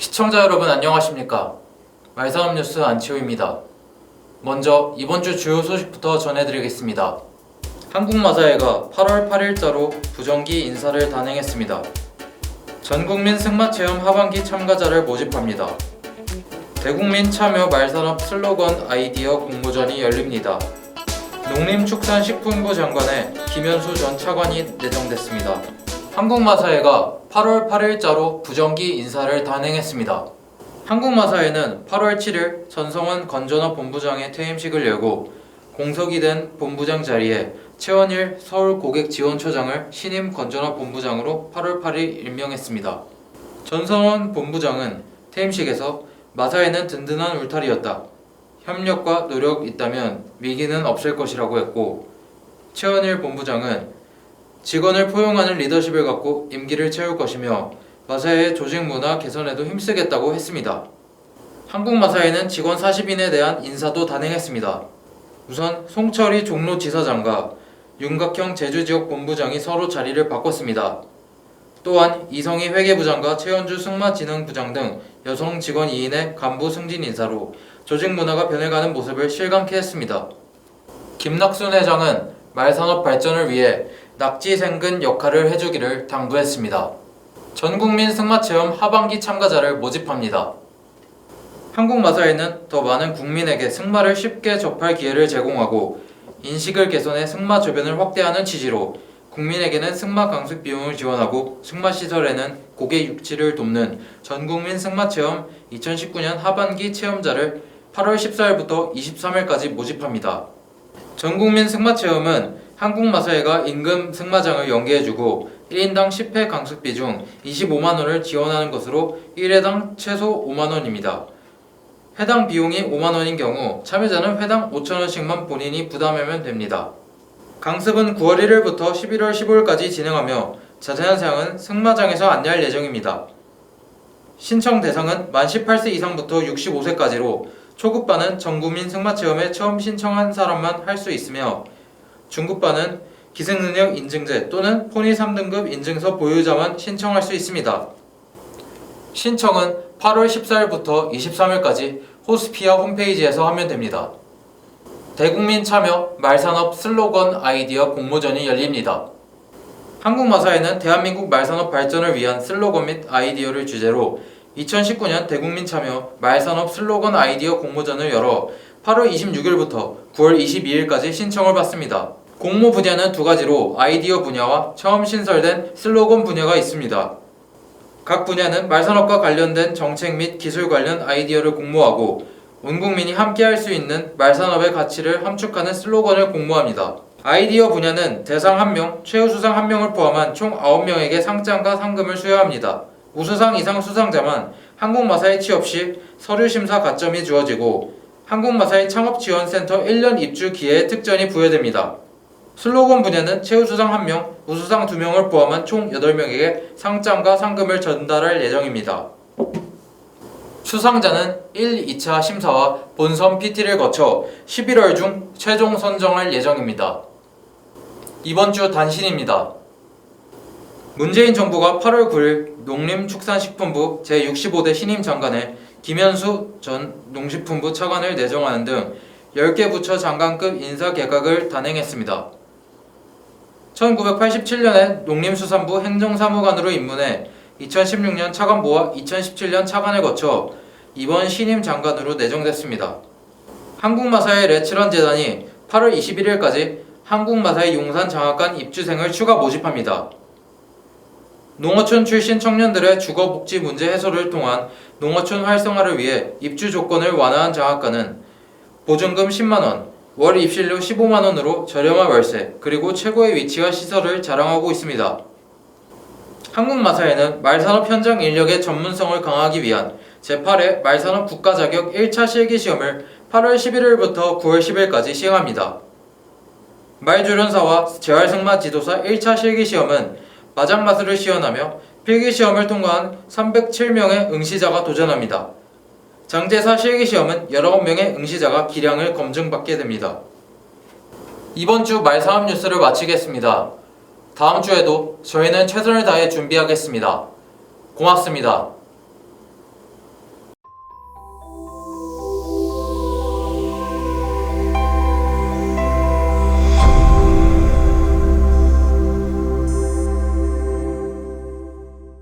시청자 여러분 안녕하십니까? 말산업 뉴스 안치호입니다. 먼저 이번 주 주요 소식부터 전해드리겠습니다. 한국마사회가 8월 8일자로 부정기 인사를 단행했습니다. 전국민 승마체험 하반기 참가자를 모집합니다. 대국민 참여 말산업 슬로건 아이디어 공모전이 열립니다. 농림축산식품부 장관에 김현수 전 차관이 내정됐습니다. 한국마사회가 8월 8일자로 부정기 인사를 단행했습니다. 한국마사회는 8월 7일 전성원 건전업 본부장의 퇴임식을 열고 공석이 된 본부장 자리에 최원일 서울고객지원처장을 신임 건전업 본부장으로 8월 8일 임명했습니다. 전성원 본부장은 퇴임식에서 마사회는 든든한 울타리였다. 협력과 노력 있다면 위기는 없을 것이라고 했고 최원일 본부장은 직원을 포용하는 리더십을 갖고 임기를 채울 것이며 마사회의 조직 문화 개선에도 힘쓰겠다고 했습니다. 한국 마사회는 직원 40인에 대한 인사도 단행했습니다. 우선 송철희 종로 지사장과 윤각형 제주지역 본부장이 서로 자리를 바꿨습니다. 또한 이성희 회계부장과 최현주 승마진흥부장 등 여성 직원 2인의 간부 승진 인사로 조직 문화가 변해가는 모습을 실감케 했습니다. 김낙순 회장은 말산업 발전을 위해 낙지 생근 역할을 해주기를 당부했습니다. 전국민 승마체험 하반기 참가자를 모집합니다. 한국마사회는 더 많은 국민에게 승마를 쉽게 접할 기회를 제공하고 인식을 개선해 승마 주변을 확대하는 취지로 국민에게는 승마 강습 비용을 지원하고 승마 시설에는 고객 육치를 돕는 전국민 승마 체험 2019년 하반기 체험자를 8월 14일부터 23일까지 모집합니다. 전국민 승마 체험은 한국마사회가 임금 승마장을 연계해주고 1인당 10회 강습비 중 25만원을 지원하는 것으로 1회당 최소 5만원입니다. 해당 비용이 5만원인 경우 참여자는 회당 5천원씩만 본인이 부담하면 됩니다. 강습은 9월 1일부터 11월 15일까지 진행하며 자세한 사항은 승마장에서 안내할 예정입니다. 신청 대상은 만 18세 이상부터 65세까지로 초급반은 전국민 승마체험에 처음 신청한 사람만 할 수 있으며 중급반은 기승능력 인증제 또는 포니 3등급 인증서 보유자만 신청할 수 있습니다. 신청은 8월 14일부터 23일까지 호스피아 홈페이지에서 하면 됩니다. 대국민 참여 말산업 슬로건 아이디어 공모전이 열립니다. 한국마사회는 대한민국 말산업 발전을 위한 슬로건 및 아이디어를 주제로 2019년 대국민 참여 말산업 슬로건 아이디어 공모전을 열어 8월 26일부터 9월 22일까지 신청을 받습니다. 공모 분야는 두 가지로 아이디어 분야와 처음 신설된 슬로건 분야가 있습니다. 각 분야는 말산업과 관련된 정책 및 기술 관련 아이디어를 공모하고 온 국민이 함께 할 수 있는 말산업의 가치를 함축하는 슬로건을 공모합니다. 아이디어 분야는 대상 1명, 최우수상 1명을 포함한 총 9명에게 상장과 상금을 수여합니다. 우수상 이상 수상자만 한국마사회 취업 시 서류 심사 가점이 주어지고 한국마사회 창업지원센터 1년 입주 기회에 특전이 부여됩니다. 슬로건 분야는 최우수상 1명, 우수상 2명을 포함한 총 8명에게 상장과 상금을 전달할 예정입니다. 수상자는 1, 2차 심사와 본선 PT를 거쳐 11월 중 최종 선정할 예정입니다. 이번 주 단신입니다. 문재인 정부가 8월 9일 농림축산식품부 제65대 신임 장관에 김현수 전 농식품부 차관을 내정하는 등 10개 부처 장관급 인사 개각을 단행했습니다. 1987년에 농림수산부 행정사무관으로 입문해 2016년 차관보와 2017년 차관을 거쳐 이번 신임 장관으로 내정됐습니다. 한국마사회 레츠런 재단이 8월 21일까지 한국마사회 용산 장학관 입주생을 추가 모집합니다. 농어촌 출신 청년들의 주거 복지 문제 해소를 통한 농어촌 활성화를 위해 입주 조건을 완화한 장학관은 보증금 10만원, 월 입실료 15만원으로 저렴한 월세, 그리고 최고의 위치와 시설을 자랑하고 있습니다. 한국마사회는 말산업 현장 인력의 전문성을 강화하기 위한 제8회 말산업 국가 자격 1차 실기 시험을 8월 11일부터 9월 10일까지 시행합니다. 말조련사와 재활승마 지도사 1차 실기 시험은 마장마술을 시연하며 필기 시험을 통과한 307명의 응시자가 도전합니다. 장제사 실기시험은 19명의 응시자가 기량을 검증받게 됩니다. 이번 주 말사업 뉴스를 마치겠습니다. 다음 주에도 저희는 최선을 다해 준비하겠습니다. 고맙습니다.